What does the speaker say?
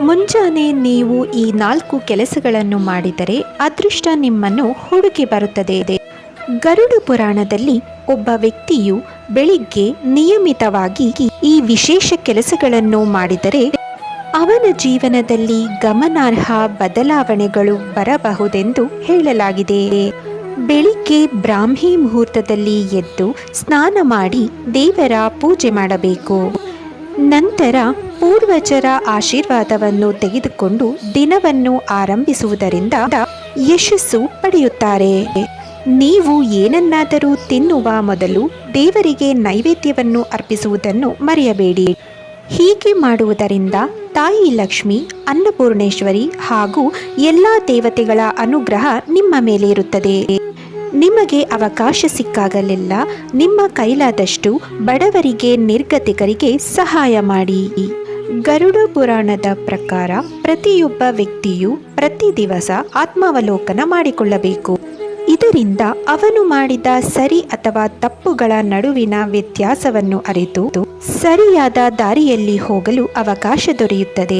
ಮುಂಜಾನೆ ನೀವು ಈ ನಾಲ್ಕು ಕೆಲಸಗಳನ್ನು ಮಾಡಿದರೆ ಅದೃಷ್ಟ ನಿಮ್ಮನ್ನು ಹುಡುಕಿ ಬರುತ್ತದೆ. ಗರುಡ ಪುರಾಣದಲ್ಲಿ ಒಬ್ಬ ವ್ಯಕ್ತಿಯು ಬೆಳಿಗ್ಗೆ ನಿಯಮಿತವಾಗಿ ಈ ವಿಶೇಷ ಕೆಲಸಗಳನ್ನು ಮಾಡಿದರೆ ಅವನ ಜೀವನದಲ್ಲಿ ಗಮನಾರ್ಹ ಬದಲಾವಣೆಗಳು ಬರಬಹುದೆಂದು ಹೇಳಲಾಗಿದೆ. ಬೆಳಿಗ್ಗೆ ಬ್ರಾಹ್ಮಿ ಮುಹೂರ್ತದಲ್ಲಿ ಎದ್ದು ಸ್ನಾನ ಮಾಡಿ ದೇವರ ಪೂಜೆ ಮಾಡಬೇಕು. ನಂತರ ಪೂರ್ವಜರ ಆಶೀರ್ವಾದವನ್ನು ತೆಗೆದುಕೊಂಡು ದಿನವನ್ನು ಆರಂಭಿಸುವುದರಿಂದ ಯಶಸ್ಸು ಪಡೆಯುತ್ತಾರೆ. ನೀವು ಏನನ್ನಾದರೂ ತಿನ್ನುವ ಮೊದಲು ದೇವರಿಗೆ ನೈವೇದ್ಯವನ್ನು ಅರ್ಪಿಸುವುದನ್ನು ಮರೆಯಬೇಡಿ. ಹೀಗೆ ಮಾಡುವುದರಿಂದ ತಾಯಿ ಲಕ್ಷ್ಮಿ, ಅನ್ನಪೂರ್ಣೇಶ್ವರಿ ಹಾಗೂ ಎಲ್ಲ ದೇವತೆಗಳ ಅನುಗ್ರಹ ನಿಮ್ಮ ಮೇಲೆ ಇರುತ್ತದೆ. ನಿಮಗೆ ಅವಕಾಶ ಸಿಕ್ಕಾಗಲೆಲ್ಲ ನಿಮ್ಮ ಕೈಲಾದಷ್ಟು ಬಡವರಿಗೆ, ನಿರ್ಗತಿಕರಿಗೆ ಸಹಾಯ ಮಾಡಿ. ಗರುಡ ಪುರಾಣದ ಪ್ರಕಾರ ಪ್ರತಿಯೊಬ್ಬ ವ್ಯಕ್ತಿಯು ಪ್ರತಿ ದಿವಸ ಆತ್ಮಾವಲೋಕನ ಮಾಡಿಕೊಳ್ಳಬೇಕು. ಇದರಿಂದ ಅವನು ಮಾಡಿದ ಸರಿ ಅಥವಾ ತಪ್ಪುಗಳ ನಡುವಿನ ವ್ಯತ್ಯಾಸವನ್ನು ಅರಿತು, ಸರಿಯಾದ ದಾರಿಯಲ್ಲಿ ಹೋಗಲು ಅವಕಾಶ ದೊರೆಯುತ್ತದೆ.